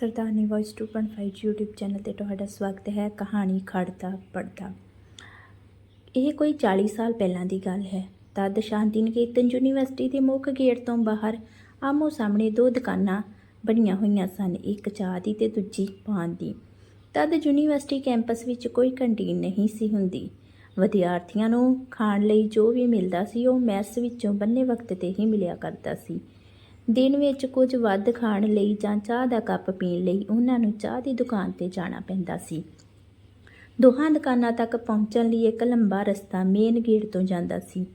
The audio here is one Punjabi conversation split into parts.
ਸਰਦਾਰਨੀ ਵੌਇਸ 2.5 YouTube ਚੈਨਲ ਤੇ ਤੁਹਾਡਾ ਸਵਾਗਤ ਹੈ, ਕਹਾਣੀ ਖੜਦਾ ਪੜਦਾ ਇਹ ਕੋਈ 40 ਸਾਲ ਪਹਿਲਾਂ ਦੀ ਗੱਲ ਹੈ। ਤਦ ਸ਼ਾਂਤੀ ਨਿਕੇਤਨ ਯੂਨੀਵਰਸਿਟੀ ਦੇ ਮੁੱਖ ਗੇਟ ਤੋਂ ਬਾਹਰ ਆਮੋ ਸਾਹਮਣੇ ਦੋ ਦੁਕਾਨਾਂ ਬਣੀਆਂ ਹੋਈਆਂ ਸਨ, ਇੱਕ ਚਾਹ ਦੀ ਤੇ ਦੂਜੀ ਪਾਨ ਦੀ। ਤਦ ਯੂਨੀਵਰਸਿਟੀ ਕੈਂਪਸ ਵਿੱਚ ਕੋਈ ਕੰਟੀਨ ਨਹੀਂ ਸੀ ਹੁੰਦੀ। ਵਿਦਿਆਰਥੀਆਂ ਨੂੰ ਖਾਣ ਲਈ ਜੋ ਵੀ ਮਿਲਦਾ ਸੀ, ਉਹ ਮੈਸ ਵਿੱਚੋਂ ਬੰਨੇ ਵਕਤ ਤੇ ਹੀ ਮਿਲਿਆ ਕਰਦਾ ਸੀ। ਦਿਨ ਵਿੱਚ ਕੁਝ ਵੱਧ ਖਾਣ ਲਈ ਜਾਂ ਚਾਹ ਦਾ ਕੱਪ ਪੀਣ ਲਈ ਉਹਨਾਂ ਨੂੰ ਚਾਹ ਦੀ ਦੁਕਾਨ ਤੇ ਜਾਣਾ ਪੈਂਦਾ ਸੀ। ਦੋਹਾਂ ਦੁਕਾਨਾਂ ਤੱਕ ਪਹੁੰਚਣ ਲਈ ਇੱਕ ਲੰਬਾ ਰਸਤਾ ਮੇਨ ਗੇਟ ਤੋਂ ਜਾਂਦਾ ਸੀ।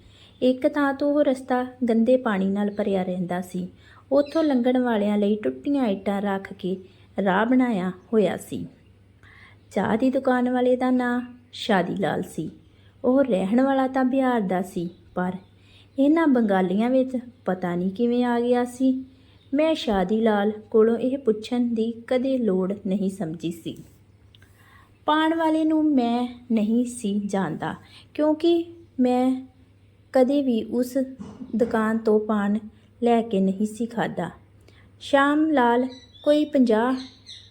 ਇੱਕ ਥਾਂ ਤੋਂ ਉਹ ਰਸਤਾ ਗੰਦੇ ਪਾਣੀ ਨਾਲ ਭਰਿਆ ਰਹਿੰਦਾ ਸੀ। ਉੱਥੋਂ ਲੰਘਣ ਵਾਲਿਆਂ ਲਈ ਟੁੱਟੀਆਂ ਇੱਟਾਂ ਰੱਖ ਕੇ ਰਾਹ ਬਣਾਇਆ ਹੋਇਆ ਸੀ। ਚਾਹ ਦੀ ਦੁਕਾਨ ਵਾਲੇ ਦਾ ਨਾਂ ਸ਼ਾਦੀ ਲਾਲ ਸੀ। ਉਹ ਰਹਿਣ ਵਾਲਾ ਤਾਂ ਬਿਹਾਰ ਦਾ ਸੀ, ਪਰ ਇਹਨਾਂ ਬੰਗਾਲੀਆਂ ਵਿੱਚ ਪਤਾ ਨਹੀਂ ਕਿਵੇਂ ਆ ਗਿਆ ਸੀ। ਮੈਂ ਸ਼ਾਦੀ ਲਾਲ ਕੋਲੋਂ ਇਹ ਪੁੱਛਣ ਦੀ ਕਦੇ ਲੋੜ ਨਹੀਂ ਸਮਝੀ ਸੀ। ਪਾਣ ਵਾਲੇ ਨੂੰ ਮੈਂ ਨਹੀਂ ਸੀ ਜਾਣਦਾ, ਕਿਉਂਕਿ ਮੈਂ ਕਦੇ ਵੀ ਉਸ ਦੁਕਾਨ ਤੋਂ ਪਾਨ ਲੈ ਕੇ ਨਹੀਂ ਸੀ ਖਾਦਾ ਸ਼ਾਮ ਲਾਲ ਕੋਈ 50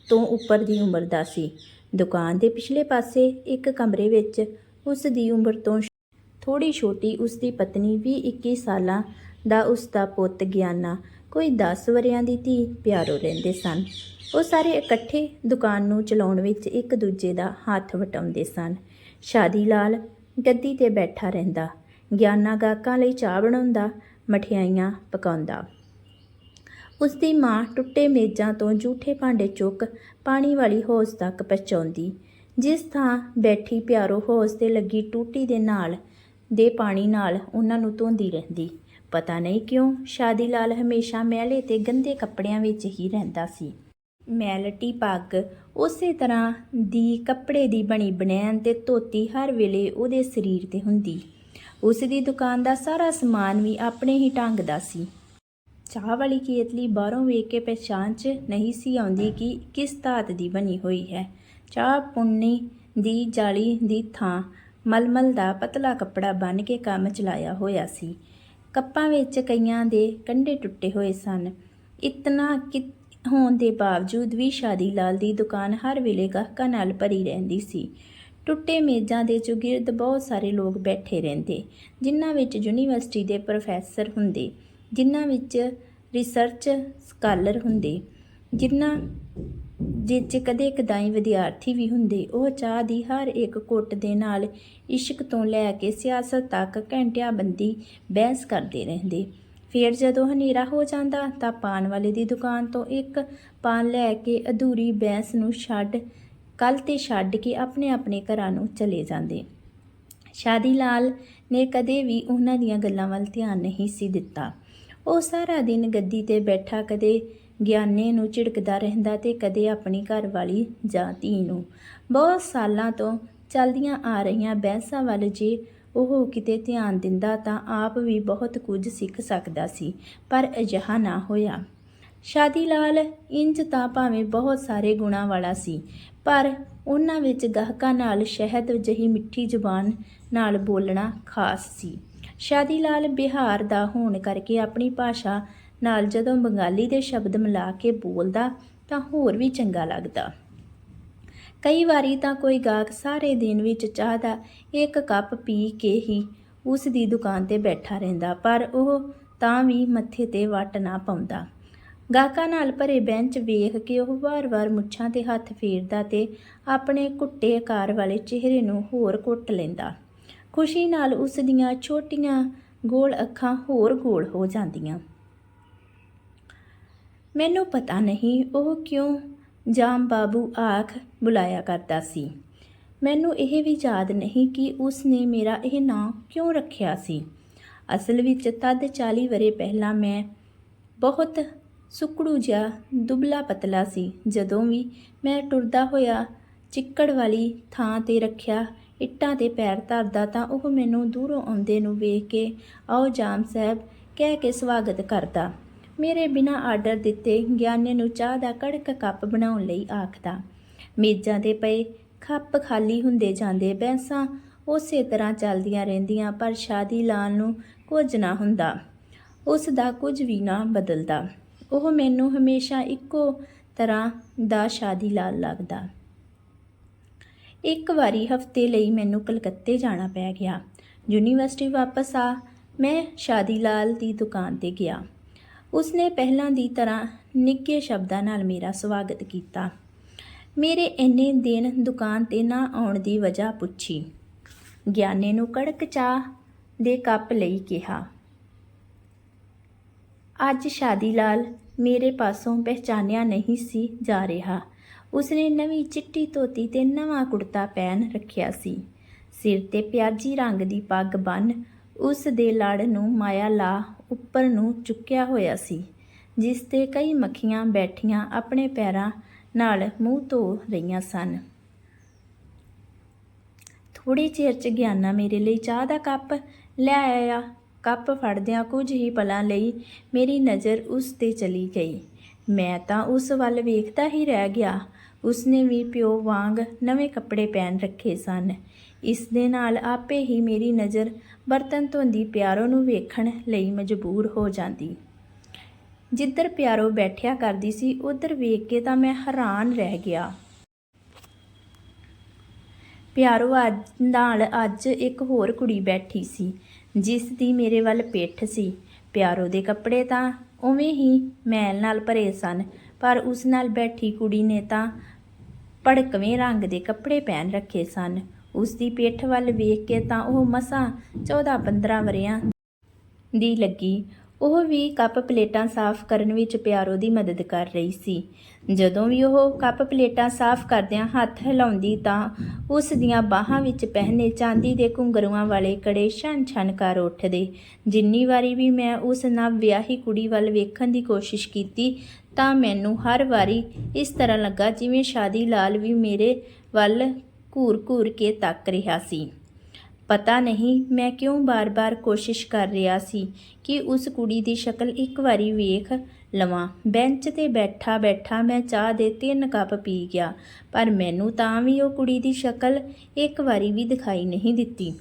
ਤੋਂ ਉੱਪਰ ਦੀ ਉਮਰ ਦਾ ਸੀ। ਦੁਕਾਨ ਦੇ ਪਿਛਲੇ ਪਾਸੇ ਇੱਕ ਕਮਰੇ ਵਿੱਚ ਉਸ ਦੀ ਉਮਰ ਤੋਂ ਥੋੜੀ ਛੋਟੀ ਉਸ ਦੀ ਪਤਨੀ ਵੀ 21 ਸਾਲਾਂ ਦਾ ਉਸ ਦਾ ਪੁੱਤ ਗਿਆਨਾ, ਕੋਈ 10 ਵਰਿਆਂ ਦੀ ਧੀ ਪਿਆਰੋ ਰਹਿੰਦੇ ਸਨ। ਉਹ ਸਾਰੇ ਇਕੱਠੇ ਦੁਕਾਨ ਨੂੰ ਚਲਾਉਣ ਵਿੱਚ ਇੱਕ ਦੂਜੇ ਦਾ ਹੱਥ ਵਟਾਉਂਦੇ ਸਨ। ਸ਼ਾਦੀ ਲਾਲ ਗੱਦੀ ਤੇ ਬੈਠਾ ਰਹਿੰਦਾ, ਗਿਆਨਾ ਗਾਹਕਾਂ ਲਈ ਚਾਹ ਬਣਾਉਂਦਾ, ਮਠਿਆਈਆਂ ਪਕਾਉਂਦਾ। ਉਸ ਦੀ ਮਾਂ ਟੁੱਟੇ ਮੇਜ਼ਾਂ ਤੋਂ ਜੂਠੇ ਭਾਂਡੇ ਚੁੱਕ ਪਾਣੀ ਵਾਲੀ ਹੌਸ ਤੱਕ ਪਹੁੰਚਾਉਂਦੀ, ਜਿਸ ਥਾਂ ਬੈਠੀ ਪਿਆਰੋ ਹੌਸ ਤੇ ਲੱਗੀ ਟੂਟੀ ਦੇ ਨਾਲ ਦੇ ਪਾਣੀ ਨਾਲ ਉਹਨਾਂ ਨੂੰ ਧੋਂਦੀ ਰਹਿੰਦੀ। ਪਤਾ ਨਹੀਂ ਕਿਉਂ ਸ਼ਾਦੀ ਲਾਲ ਹਮੇਸ਼ਾ ਮੈਲੇ ਤੇ ਗੰਦੇ ਕੱਪੜਿਆਂ ਵਿੱਚ ਹੀ ਰਹਿੰਦਾ ਸੀ। ਮੈਲਟੀ ਪੱਗ ਉਸੇ ਤਰ੍ਹਾਂ ਦੀ ਕੱਪੜੇ ਦੀ ਬਣੀ ਬਣੈਣ ਤੇ ਧੋਤੀ ਹਰ ਵੇਲੇ ਉਹਦੇ ਸਰੀਰ ਤੇ ਹੁੰਦੀ। ਉਸ ਦੀ ਦੁਕਾਨ ਦਾ ਸਾਰਾ ਸਮਾਨ ਵੀ ਆਪਣੇ ਹੀ ਢੰਗ ਦਾ ਸੀ। ਚਾਹ ਵਾਲੀ ਕੇਤਲੀ ਬਾਹਰੋਂ ਵੇਖ ਕੇ ਪਛਾਣ 'ਚ ਨਹੀਂ ਸੀ ਆਉਂਦੀ ਕਿ ਕਿਸ ਧਾਤ ਦੀ ਬਣੀ ਹੋਈ ਹੈ। ਚਾਹ ਪੁੰਨੀ ਦੀ ਜਾਲੀ ਦੀ ਥਾਂ ਮਲਮਲ ਦਾ ਪਤਲਾ ਕੱਪੜਾ ਬੰਨ ਕੇ ਕੰਮ ਚਲਾਇਆ ਹੋਇਆ ਸੀ। ਕੱਪਾਂ ਵਿੱਚ ਕਈਆਂ ਦੇ ਕੰਡੇ ਟੁੱਟੇ ਹੋਏ ਸਨ। ਇਤਨਾ ਕਿ ਹੋਣ ਦੇ ਬਾਵਜੂਦ ਵੀ ਸ਼ਾਦੀ ਲਾਲ ਦੀ ਦੁਕਾਨ ਹਰ ਵੇਲੇ ਗਾਹਕਾਂ ਨਾਲ ਭਰੀ ਰਹਿੰਦੀ ਸੀ। ਟੁੱਟੇ ਮੇਜ਼ਾਂ ਦੇ ਚੁਗਿਰਦ ਬਹੁਤ ਸਾਰੇ ਲੋਕ ਬੈਠੇ ਰਹਿੰਦੇ, ਜਿਨ੍ਹਾਂ ਵਿੱਚ ਯੂਨੀਵਰਸਿਟੀ ਦੇ ਪ੍ਰੋਫੈਸਰ ਹੁੰਦੇ, ਜਿਨ੍ਹਾਂ ਵਿੱਚ ਰਿਸਰਚ ਸਕਾਲਰ ਹੁੰਦੇ, ਜਿਨ੍ਹਾਂ ਜਿਸ 'ਚ ਕਦੇ ਕਦਾਈ ਵਿਦਿਆਰਥੀ ਵੀ ਹੁੰਦੇ, ਉਹ ਚਾਹ ਦੀ ਹਰ ਇੱਕ ਘੁੱਟ ਦੇ ਨਾਲ ਇਸ਼ਕ ਤੋਂ ਲੈ ਕੇ ਸਿਆਸਤ ਤੱਕ ਘੰਟਿਆਂ ਬੰਦੀ ਬਹਿਸ ਕਰਦੇ ਰਹਿੰਦੇ। ਫਿਰ ਜਦੋਂ ਹਨੇਰਾ ਹੋ ਜਾਂਦਾ, ਤਾਂ ਪਾਨ ਵਾਲੇ ਦੀ ਦੁਕਾਨ ਤੋਂ ਇੱਕ ਪਾਨ ਲੈ ਕੇ ਅਧੂਰੀ ਬਹਿਸ ਨੂੰ ਛੱਡ ਕੱਲ ਤੇ ਛੱਡ ਕੇ ਆਪਣੇ ਆਪਣੇ ਘਰਾਂ ਨੂੰ ਚਲੇ ਜਾਂਦੇ। ਸ਼ਾਦੀ ਲਾਲ ਨੇ ਕਦੇ ਵੀ ਉਹਨਾਂ ਦੀਆਂ ਗੱਲਾਂ ਵੱਲ ਧਿਆਨ ਨਹੀਂ ਸੀ ਦਿੱਤਾ। ਉਹ ਸਾਰਾ ਦਿਨ ਗੱਦੀ ਤੇ ਬੈਠਾ ਕਦੇ ਗਿਆਨੇ ਨੂੰ ਝਿੜਕਦਾ ਰਹਿੰਦਾ ਤੇ ਕਦੇ ਆਪਣੀ ਘਰਵਾਲੀ ਜਾਂ ਧੀ ਨੂੰ। ਬਹੁਤ ਸਾਲਾਂ ਤੋਂ ਚੱਲਦੀਆਂ ਆ ਰਹੀਆਂ ਬਹਿਸਾਂ ਵੱਲ ਜੇ ਉਹ ਕਿਤੇ ਧਿਆਨ ਦਿੰਦਾ ਤਾਂ ਆਪ ਵੀ ਬਹੁਤ ਕੁਝ ਸਿੱਖ ਸਕਦਾ ਸੀ, ਪਰ ਅਜਿਹਾ ਨਾ ਹੋਇਆ। ਸ਼ਾਦੀ ਲਾਲ ਇੰਜ ਤਾਂ ਭਾਵੇਂ ਬਹੁਤ ਸਾਰੇ ਗੁਣਾਂ ਵਾਲਾ ਸੀ, ਪਰ ਉਹਨਾਂ ਵਿੱਚ ਗਾਹਕਾਂ ਨਾਲ ਸ਼ਹਿਦ ਜਹੀ ਮਿੱਠੀ ਜ਼ੁਬਾਨ ਨਾਲ ਬੋਲਣਾ ਖਾਸ ਸੀ। ਸ਼ਾਦੀ ਲਾਲ ਬਿਹਾਰ ਦਾ ਹੋਣ ਕਰਕੇ ਆਪਣੀ ਭਾਸ਼ਾ ਨਾਲ ਜਦੋਂ ਬੰਗਾਲੀ ਦੇ ਸ਼ਬਦ ਮਿਲਾ ਕੇ ਬੋਲਦਾ ਤਾਂ ਹੋਰ ਵੀ ਚੰਗਾ ਲੱਗਦਾ। ਕਈ ਵਾਰੀ ਤਾਂ ਕੋਈ ਗਾਹਕ ਸਾਰੇ ਦਿਨ ਵਿੱਚ ਚਾਹ ਦਾ ਇੱਕ ਕੱਪ ਪੀ ਕੇ ਹੀ ਉਸ ਦੀ ਦੁਕਾਨ ਤੇ ਬੈਠਾ ਰਹਿੰਦਾ, ਪਰ ਉਹ ਤਾਂ ਵੀ ਮੱਥੇ ਤੇ ਵੱਟ ਨਾ ਪਾਉਂਦਾ। ਗਾਹਕਾਂ ਨਾਲ ਭਰੇ ਬੈਂਚ ਵੇਖ ਕੇ ਉਹ ਵਾਰ-ਵਾਰ ਮੁੱਛਾਂ ਤੇ ਹੱਥ ਫੇਰਦਾ ਤੇ ਆਪਣੇ ਕੁੱਟੇ ਆਕਾਰ ਵਾਲੇ ਚਿਹਰੇ ਨੂੰ ਹੋਰ ਕੁੱਟ ਲੈਂਦਾ। ਖੁਸ਼ੀ ਨਾਲ ਉਸ ਦੀਆਂ ਛੋਟੀਆਂ ਗੋਲ ਅੱਖਾਂ ਹੋਰ ਗੋਲ ਹੋ ਜਾਂਦੀਆਂ। ਮੈਨੂੰ ਪਤਾ ਨਹੀਂ ਉਹ ਕਿਉਂ ਜਾਮ ਬਾਬੂ ਆਖ ਬੁਲਾਇਆ ਕਰਦਾ ਸੀ। ਮੈਨੂੰ ਇਹ ਵੀ ਯਾਦ ਨਹੀਂ ਕਿ ਉਸ ਨੇ ਮੇਰਾ ਇਹ ਨਾਂ ਕਿਉਂ ਰੱਖਿਆ ਸੀ। ਅਸਲ ਵਿੱਚ ਤਦ 40 ਵਰੇ ਪਹਿਲਾਂ ਮੈਂ ਬਹੁਤ ਸੁਕੜੂ ਜਿਹਾ ਦੁਬਲਾ ਪਤਲਾ ਸੀ। ਜਦੋਂ ਵੀ ਮੈਂ ਟੁਰਦਾ ਹੋਇਆ ਚਿੱਕੜ ਵਾਲੀ ਥਾਂ ਤੇ ਰੱਖਿਆ ਇੱਟਾਂ ਤੇ ਪੈਰ ਧਰਦਾ ਤਾਂ ਉਹ ਮੈਨੂੰ ਦੂਰੋਂ ਆਉਂਦੇ ਨੂੰ ਵੇਖ ਕੇ ਆਓ ਜਾਮ ਸਾਹਿਬ ਕਹਿ ਕੇ ਸਵਾਗਤ ਕਰਦਾ। ਮੇਰੇ ਬਿਨਾਂ ਆਰਡਰ ਦਿੱਤੇ ਗਿਆਨੇ ਨੂੰ ਚਾਹ ਦਾ ਕੜਕ ਕੱਪ ਬਣਾਉਣ ਲਈ ਆਖਦਾ। ਮੇਜ਼ਾਂ ਤੇ ਪਏ ਖੱਪ ਖਾਲੀ ਹੁੰਦੇ ਜਾਂਦੇ ਬੈਂਸਾਂ ਉਸੇ ਤਰ੍ਹਾਂ ਚੱਲਦੀਆਂ ਰਹਿੰਦੀਆਂ ਪਰ ਸ਼ਾਦੀ ਲਾਲ ਨੂੰ ਕੁਝ ਨਾ ਹੁੰਦਾ। ਉਸ ਦਾ ਕੁਝ ਵੀ ਨਾ ਬਦਲਦਾ। ਉਹ ਮੈਨੂੰ ਹਮੇਸ਼ਾ ਇੱਕੋ ਤਰ੍ਹਾਂ ਦਾ ਸ਼ਾਦੀ ਲਾਲ ਲੱਗਦਾ। ਇੱਕ ਵਾਰੀ ਹਫ਼ਤੇ ਲਈ ਮੈਨੂੰ ਕਲਕੱਤੇ ਜਾਣਾ ਪੈ ਗਿਆ। ਯੂਨੀਵਰਸਿਟੀ ਵਾਪਸ ਆ, ਮੈਂ ਸ਼ਾਦੀ ਲਾਲ ਦੀ ਦੁਕਾਨ ਤੇ ਗਿਆ। ਉਸਨੇ ਪਹਿਲਾਂ ਦੀ ਤਰ੍ਹਾਂ ਨਿੱਘੇ ਸ਼ਬਦਾਂ ਨਾਲ ਮੇਰਾ ਸਵਾਗਤ ਕੀਤਾ। ਮੇਰੇ ਇੰਨੇ ਦਿਨ ਦੁਕਾਨ ਤੇ ਨਾ ਆਉਣ ਦੀ ਵਜ੍ਹਾ ਪੁੱਛੀ। ਗਿਆਨੇ ਨੂੰ ਕੜਕ ਚਾਹ ਦੇ ਕੱਪ ਲਈ ਕਿਹਾ। ਅੱਜ ਸ਼ਾਦੀ ਲਾਲ ਮੇਰੇ ਪਾਸੋਂ ਪਹਿਚਾਨਿਆ ਨਹੀਂ ਸੀ ਜਾ ਰਿਹਾ। ਉਸਨੇ ਨਵੀਂ ਚਿੱਟੀ ਧੋਤੀ ਤੇ ਨਵਾਂ ਕੁੜਤਾ ਪਹਿਨ ਰੱਖਿਆ ਸੀ। ਸਿਰ ਤੇ ਪਿਆਜੀ ਰੰਗ ਦੀ ਪੱਗ ਬੰਨ ਉਸ ਦੇ ਲੜ ਨੂੰ ਮਾਇਆ ਲਾ ਉੱਪਰ ਨੂੰ ਚੁੱਕਿਆ ਹੋਇਆ ਸੀ, ਜਿਸ ਤੇ ਕਈ ਮੱਖੀਆਂ ਬੈਠੀਆਂ ਆਪਣੇ ਪੈਰਾਂ ਨਾਲ ਮੂੰਹ ਧੋ ਰਹੀਆਂ ਸਨ। ਥੋੜੀ ਚਿਰ ਚ ਗਿਆਨਾ ਮੇਰੇ ਲਈ ਚਾਹ ਦਾ ਕੱਪ ਲੈ ਆਇਆ। ਕੱਪ ਫੜਦਿਆਂ ਕੁਝ ਹੀ ਪਲਾਂ ਲਈ ਮੇਰੀ ਨਜ਼ਰ ਉਸ ਤੇ ਚਲੀ ਗਈ। ਮੈਂ ਤਾਂ ਉਸ ਵੱਲ ਵੇਖਦਾ ਹੀ ਰਹਿ ਗਿਆ। ਉਸਨੇ ਵੀ ਪਿਓ ਵਾਂਗ ਨਵੇਂ ਕੱਪੜੇ ਪਹਿਨ ਰੱਖੇ ਸਨ। ਇਸ ਦੇ ਨਾਲ ਆਪੇ ਹੀ ਮੇਰੀ ਨਜ਼ਰ ਬਰਤਨ ਧੋਂਦੀ ਪਿਆਰੋ ਨੂੰ ਵੇਖਣ ਲਈ ਮਜਬੂਰ ਹੋ ਜਾਂਦੀ। ਜਿੱਧਰ ਪਿਆਰੋ ਬੈਠਿਆ ਕਰਦੀ ਸੀ, ਉਧਰ ਵੇਖ ਕੇ ਤਾਂ ਮੈਂ ਹੈਰਾਨ ਰਹਿ ਗਿਆ। ਪਿਆਰੋ ਅੱਜ ਨਾਲ ਅੱਜ ਇੱਕ ਹੋਰ ਕੁੜੀ ਬੈਠੀ ਸੀ, ਜਿਸ ਦੀ ਮੇਰੇ ਵੱਲ ਪਿੱਠ ਸੀ। ਪਿਆਰੋ ਦੇ ਕੱਪੜੇ ਤਾਂ ਉਵੇਂ ਹੀ ਮੈਲ ਨਾਲ ਭਰੇ ਸਨ, ਪਰ ਉਸ ਨਾਲ ਬੈਠੀ ਕੁੜੀ ਨੇ ਤਾਂ ਭੜਕਵੇਂ ਰੰਗ ਦੇ ਕੱਪੜੇ ਪਹਿਨ ਰੱਖੇ ਸਨ। ਉਸ ਦੀ ਪਿੱਠ ਵੱਲ ਵੇਖ ਕੇ ਤਾਂ ਉਹ ਮਸਾਂ 14-15 ਵਰਿਆਂ ਦੀ ਲੱਗੀ। ਉਹ ਵੀ ਕੱਪ ਪਲੇਟਾਂ ਸਾਫ਼ ਕਰਨ ਵਿੱਚ ਪਿਆਰੋ ਦੀ ਮਦਦ ਕਰ ਰਹੀ ਸੀ। ਜਦੋਂ ਵੀ ਉਹ ਕੱਪ ਪਲੇਟਾਂ ਸਾਫ਼ ਕਰਦਿਆਂ ਹੱਥ ਹਿਲਾਉਂਦੀ ਤਾਂ ਉਸ ਦੀਆਂ ਬਾਹਾਂ ਵਿੱਚ ਪਹਿਨੇ ਚਾਂਦੀ ਦੇ ਘੁੰਗਰੂਆਂ ਵਾਲੇ ਕੜੇ ਛਣ-ਛਣ ਕਰ ਉੱਠਦੇ। ਜਿੰਨੀ ਵਾਰੀ ਵੀ ਮੈਂ ਉਸ ਨਵ ਵਿਆਹੀ ਕੁੜੀ ਵੱਲ ਵੇਖਣ ਦੀ ਕੋਸ਼ਿਸ਼ ਕੀਤੀ ਤਾਂ ਮੈਨੂੰ ਹਰ ਵਾਰੀ ਇਸ ਤਰ੍ਹਾਂ ਲੱਗਾ ਜਿਵੇਂ ਸ਼ਾਦੀ ਲਾਲ ਵੀ ਮੇਰੇ ਵੱਲ ਘੂਰ-ਘੂਰ ਕੇ ਤੱਕ ਰਿਹਾ ਸੀ। ਪਤਾ ਨਹੀਂ ਮੈਂ ਕਿਉਂ ਬਾਰ-ਬਾਰ ਕੋਸ਼ਿਸ਼ ਕਰ ਰਿਹਾ ਸੀ ਕਿ ਉਸ ਕੁੜੀ ਦੀ ਸ਼ਕਲ ਇੱਕ ਵਾਰੀ ਵੇਖ ਲਵਾਂ। ਬੈਂਚ ਤੇ ਬੈਠਾ ਬੈਠਾ ਮੈਂ ਚਾਹ ਦੇ ਤਿੰਨ ਕੱਪ ਪੀ ਗਿਆ, ਪਰ ਮੈਨੂੰ ਤਾਂ ਵੀ ਉਹ ਕੁੜੀ ਦੀ ਸ਼ਕਲ ਇੱਕ ਵਾਰੀ ਵੀ ਦਿਖਾਈ ਨਹੀਂ ਦਿੱਤੀ।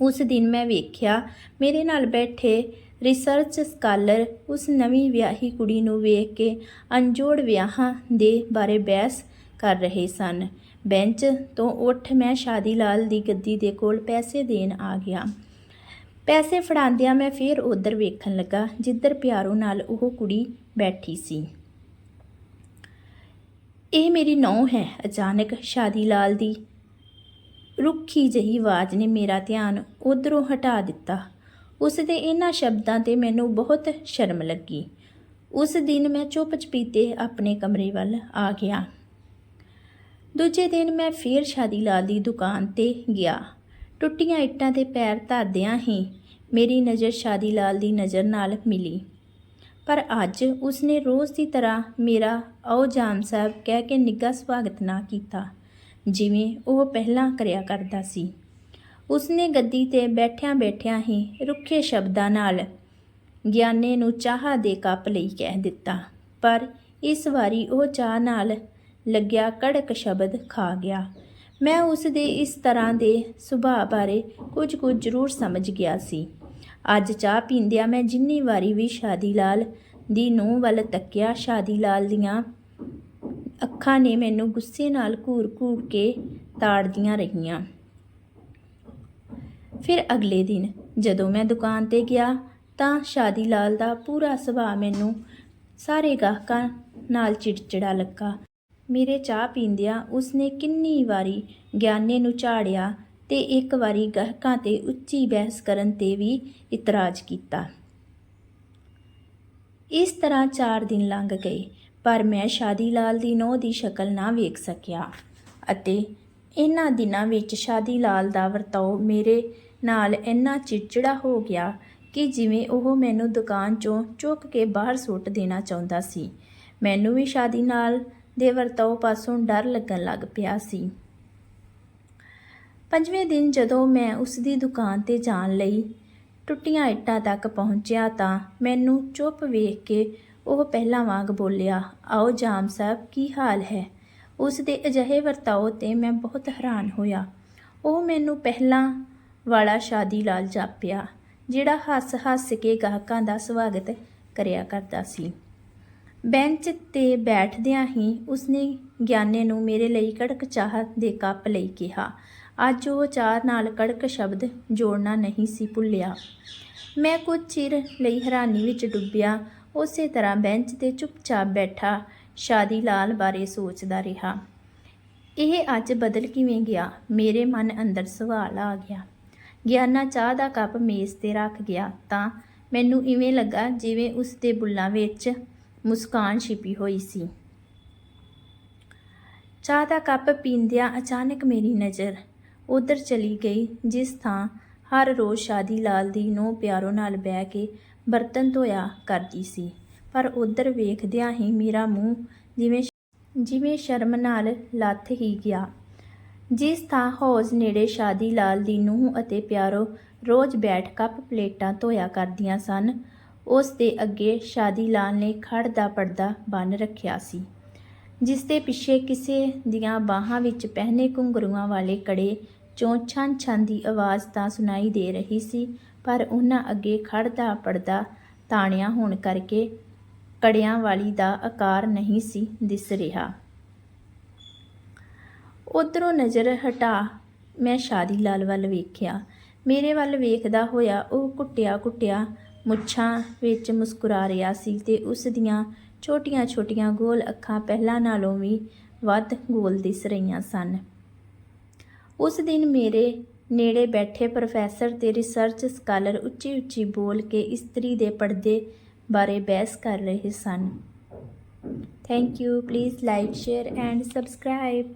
ਉਸ ਦਿਨ ਮੈਂ ਵੇਖਿਆ ਮੇਰੇ ਨਾਲ ਬੈਠੇ ਰਿਸਰਚ ਸਕਾਲਰ ਉਸ ਨਵੀਂ ਵਿਆਹੀ ਕੁੜੀ ਨੂੰ ਵੇਖ ਕੇ ਅਣਜੋੜ ਵਿਆਹਾਂ ਦੇ ਬਾਰੇ ਬਹਿਸ ਕਰ ਰਹੇ ਸਨ। ਬੈਂਚ ਤੋਂ ਉੱਠ ਮੈਂ ਸ਼ਾਦੀ ਲਾਲ ਦੀ ਗੱਦੀ ਦੇ ਕੋਲ ਪੈਸੇ ਦੇਣ ਆ ਗਿਆ। ਪੈਸੇ ਫੜਾਉਂਦਿਆਂ ਮੈਂ ਫੇਰ ਉਧਰ ਵੇਖਣ ਲੱਗਾ, ਜਿੱਧਰ ਪਿਆਰੋ ਨਾਲ ਉਹ ਕੁੜੀ ਬੈਠੀ ਸੀ। ਇਹ ਮੇਰੀ ਨੌਂ ਹੈ। ਅਚਾਨਕ ਸ਼ਾਦੀ ਲਾਲ ਦੀ ਰੁੱਖੀ ਜਹੀ ਆਵਾਜ਼ ਨੇ ਮੇਰਾ ਧਿਆਨ ਉਧਰੋਂ ਹਟਾ ਦਿੱਤਾ। ਉਸ ਦੇ ਇਹਨਾਂ ਸ਼ਬਦਾਂ ਤੇ ਮੈਨੂੰ ਬਹੁਤ ਸ਼ਰਮ ਲੱਗੀ। ਉਸ ਦਿਨ ਮੈਂ ਚੁੱਪ ਚਪੀਤੇ ਆਪਣੇ ਕਮਰੇ ਵੱਲ ਆ ਗਿਆ। ਦੂਜੇ ਦਿਨ ਮੈਂ ਫੇਰ ਸ਼ਾਦੀ ਲਾਲ ਦੀ ਦੁਕਾਨ ਤੇ ਗਿਆ। ਟੁੱਟੀਆਂ ਇੱਟਾਂ ਤੇ ਪੈਰ ਧਰਦਿਆਂ ਹੀ ਮੇਰੀ ਨਜ਼ਰ ਸ਼ਾਦੀ ਲਾਲ ਦੀ ਨਜ਼ਰ ਨਾਲ ਮਿਲੀ। ਪਰ ਅੱਜ ਉਸਨੇ ਰੋਜ਼ ਦੀ ਤਰ੍ਹਾਂ ਮੇਰਾ ਆਓ ਜਾਮ ਸਾਹਿਬ ਕਹਿ ਕੇ ਨਿੱਘਾ ਸਵਾਗਤ ਨਾ ਕੀਤਾ, ਜਿਵੇਂ ਉਹ ਪਹਿਲਾਂ ਕਰਿਆ ਕਰਦਾ ਸੀ। ਉਸਨੇ ਗੱਦੀ ਤੇ ਬੈਠਿਆਂ ਬੈਠਿਆਂ ਹੀ ਰੁੱਖੇ ਸ਼ਬਦਾਂ ਨਾਲ ਗਿਆਨੇ ਨੂੰ ਚਾਹ ਦੇ ਕੱਪ ਲਈ ਕਹਿ ਦਿੱਤਾ। ਪਰ ਇਸ ਵਾਰੀ ਉਹ ਚਾਹ ਨਾਲ ਲੱਗਿਆ ਕੜਕ ਸ਼ਬਦ ਖਾ ਗਿਆ। ਮੈਂ ਉਸ ਦੇ ਇਸ ਤਰ੍ਹਾਂ ਦੇ ਸੁਭਾਅ ਬਾਰੇ ਕੁਝ ਕੁਝ ਜ਼ਰੂਰ ਸਮਝ ਗਿਆ ਸੀ। ਅੱਜ ਚਾਹ ਪੀਂਦਿਆਂ ਮੈਂ ਜਿੰਨੀ ਵਾਰੀ ਵੀ ਸ਼ਾਦੀ ਲਾਲ ਦੀ ਨੂੰਹ ਵੱਲ ਤੱਕਿਆ, ਸ਼ਾਦੀ ਲਾਲ ਦੀਆਂ ਅੱਖਾਂ ਨੇ ਮੈਨੂੰ ਗੁੱਸੇ ਨਾਲ ਘੂਰ-ਘੂਰ ਕੇ ਤਾੜਦੀਆਂ ਰਹੀਆਂ। ਫਿਰ ਅਗਲੇ ਦਿਨ ਜਦੋਂ ਮੈਂ ਦੁਕਾਨ ਤੇ ਗਿਆ ਤਾਂ ਸ਼ਾਦੀ ਲਾਲ ਦਾ ਪੂਰਾ ਸੁਭਾਅ ਮੈਨੂੰ ਸਾਰੇ ਗਾਹਕਾਂ ਨਾਲ ਚਿੜਚਿੜਾ ਲੱਗਾ। ਮੇਰੇ ਚਾਹ ਪੀਂਦਿਆਂ ਉਸਨੇ ਕਿੰਨੀ ਵਾਰੀ ਗਿਆਨੇ ਨੂੰ ਝਾੜਿਆ ਤੇ ਇੱਕ ਵਾਰੀ ਗਾਹਕਾਂ ਤੇ ਉੱਚੀ ਬਹਿਸ ਕਰਨ ਤੇ ਵੀ ਇਤਰਾਜ਼ ਕੀਤਾ। ਇਸ ਤਰ੍ਹਾਂ 4 ਦਿਨ ਲੰਘ ਗਏ, ਪਰ ਮੈਂ ਸ਼ਾਦੀ ਲਾਲ ਦੀ ਨੋਹ ਦੀ ਸ਼ਕਲ ਨਾ ਵੇਖ ਸਕਿਆ ਅਤੇ ਇਹਨਾਂ ਦਿਨਾਂ ਵਿੱਚ ਸ਼ਾਦੀ ਲਾਲ ਦਾ ਵਰਤਾਓ ਮੇਰੇ ਨਾਲ ਇੰਨਾ ਚਿੜਚਿੜਾ ਹੋ ਗਿਆ ਕਿ ਜਿਵੇਂ ਉਹ ਮੈਨੂੰ ਦੁਕਾਨ ਚੋਂ ਚੁੱਕ ਕੇ ਬਾਹਰ ਸੁੱਟ ਦੇਣਾ ਚਾਹੁੰਦਾ ਸੀ। ਮੈਨੂੰ ਵੀ ਸ਼ਾਦੀ ਨਾਲ ਦੇ ਵਰਤਾਓ ਪਾਸੋਂ ਡਰ ਲੱਗਣ ਲੱਗ ਪਿਆ ਸੀ। ਪੰਜਵੇਂ ਦਿਨ ਜਦੋਂ ਮੈਂ ਉਸ ਦੀ ਦੁਕਾਨ ਤੇ ਜਾਣ ਲਈ ਟੁੱਟੀਆਂ ਇੱਟਾਂ ਤੱਕ ਪਹੁੰਚਿਆ ਤਾਂ ਮੈਨੂੰ ਚੁੱਪ ਵੇਖ ਕੇ ਉਹ ਪਹਿਲਾਂ ਵਾਂਗ ਬੋਲਿਆ, ਆਓ ਜਾਮ ਸਾਹਿਬ, ਕੀ ਹਾਲ ਹੈ? ਉਸ ਦੇ ਅਜਿਹੇ ਵਰਤਾਓ ਤੇ ਮੈਂ ਬਹੁਤ ਹੈਰਾਨ ਹੋਇਆ। ਉਹ ਮੈਨੂੰ ਪਹਿਲਾਂ ਵਾਲਾ ਸ਼ਾਦੀ ਲਾਲ ਜਾਪਿਆ, ਜਿਹੜਾ ਹੱਸ-ਹੱਸ ਕੇ ਗਾਹਕਾਂ ਦਾ ਸਵਾਗਤ ਕਰਿਆ ਕਰਦਾ ਸੀ। ਬੈਂਚ ਤੇ ਬੈਠਦਿਆਂ ਹੀ ਉਸਨੇ ਗਿਆਨੇ ਨੂੰ ਮੇਰੇ ਲਈ ਕੜਕ ਚਾਹ ਦੇ ਕੱਪ ਲਈ ਕਿਹਾ। ਅੱਜ ਉਹ ਚਾਹ ਨਾਲ ਕੜਕ ਸ਼ਬਦ ਜੋੜਨਾ ਨਹੀਂ ਸੀ ਭੁੱਲਿਆ। ਮੈਂ ਕੁਝ ਚਿਰ ਲਈ ਹੈਰਾਨੀ ਵਿੱਚ ਡੁੱਬਿਆ, ਉਸੇ ਤਰ੍ਹਾਂ ਬੈਂਚ ਤੇ ਚੁੱਪਚਾਪ ਬੈਠਾ ਸ਼ਾਦੀ ਲਾਲ ਬਾਰੇ ਸੋਚਦਾ ਰਿਹਾ। ਇਹ ਅੱਜ ਬਦਲ ਕਿਵੇਂ ਗਿਆ? ਮੇਰੇ ਮਨ ਅੰਦਰ ਸਵਾਲ ਆ ਗਿਆ। ਗਿਆਨਾ ਚਾਹ ਦਾ ਕੱਪ ਮੇਜ਼ ਤੇ ਰੱਖ ਗਿਆ ਤਾਂ ਮੈਨੂੰ ਇਵੇਂ ਲੱਗਾ ਜਿਵੇਂ ਉਸ ਦੇ ਬੁੱਲਾਂ ਵਿੱਚ ਮੁਸਕਾਨ ਛਿਪੀ ਹੋਈ ਸੀ। ਚਾਹ ਦਾ ਕੱਪ ਪੀਂਦਿਆਂ ਅਚਾਨਕ ਮੇਰੀ ਨਜ਼ਰ ਉਧਰ ਚਲੀ ਗਈ, ਜਿਸ ਥਾਂ ਹਰ ਰੋਜ਼ ਸ਼ਾਦੀ ਲਾਲ ਦੀ ਨੋ ਪਿਆਰੋ ਨਾਲ ਬਹਿ ਕੇ ਬਰਤਨ ਧੋਇਆ ਕਰਦੀ ਸੀ। ਪਰ ਉਧਰ ਵੇਖਦਿਆਂ ਹੀ ਮੇਰਾ ਮੂੰਹ ਜਿਵੇਂ ਜਿਵੇਂ ਸ਼ਰਮ ਨਾਲ ਲੱਥ ਹੀ ਗਿਆ। ਜਿਸ ਥਾਂ ਹੌਜ਼ ਨੇੜੇ ਸ਼ਾਦੀ ਲਾਲ ਦੀ ਨੂੰਹ ਅਤੇ ਪਿਆਰੋ ਰੋਜ਼ ਬੈਠ ਕੱਪ ਪਲੇਟਾਂ ਧੋਇਆ ਕਰਦੀਆਂ ਸਨ, ਉਸ ਦੇ ਅੱਗੇ ਸ਼ਾਦੀ ਲਾਲ ਨੇ ਖੜ ਦਾ ਪਰਦਾ ਬੰਨ ਰੱਖਿਆ ਸੀ, ਜਿਸ ਦੇ ਪਿੱਛੇ ਕਿਸੇ ਦੀਆਂ ਬਾਹਾਂ ਵਿੱਚ ਪਹਿਨੇ ਘੁੰਗਰੂਆਂ ਵਾਲੇ ਕੜੇ ਚੋਂ ਛਨ ਛਨ ਦੀ ਆਵਾਜ਼ ਤਾਂ ਸੁਣਾਈ ਦੇ ਰਹੀ ਸੀ, ਪਰ ਉਹਨਾਂ ਅੱਗੇ ਖੜ ਦਾ ਪਰਦਾ ਤਾਣਿਆ ਹੋਣ ਕਰਕੇ ਕੜਿਆਂ ਵਾਲੀ ਦਾ ਆਕਾਰ ਨਹੀਂ ਸੀ ਦਿਸ ਰਿਹਾ। ਉਧਰੋਂ ਨਜ਼ਰ ਹਟਾ ਮੈਂ ਸ਼ਾਦੀ ਲਾਲ ਵੱਲ ਵੇਖਿਆ। ਮੇਰੇ ਵੱਲ ਵੇਖਦਾ ਹੋਇਆ ਉਹ ਕੁੱਟਿਆ ਕੁੱਟਿਆ ਮੁੱਛਾਂ ਵਿੱਚ ਮੁਸਕਰਾ ਰਿਹਾ ਸੀ ਤੇ ਉਸ ਦੀਆਂ ਛੋਟੀਆਂ-ਛੋਟੀਆਂ ਗੋਲ ਅੱਖਾਂ ਪਹਿਲਾਂ ਨਾਲੋਂ ਵੀ ਵੱਧ ਗੋਲ ਦਿਸ ਰਹੀਆਂ ਸਨ। ਉਸ ਦਿਨ ਮੇਰੇ ਨੇੜੇ ਬੈਠੇ ਪ੍ਰੋਫੈਸਰ ਤੇ ਰਿਸਰਚ ਸਕਾਲਰ ਉੱਚੀ-ਉੱਚੀ ਬੋਲ ਕੇ ਇਸਤਰੀ ਦੇ ਪਰਦੇ ਬਾਰੇ ਬਹਿਸ ਕਰ ਰਹੇ ਸਨ। Thank you please like share and subscribe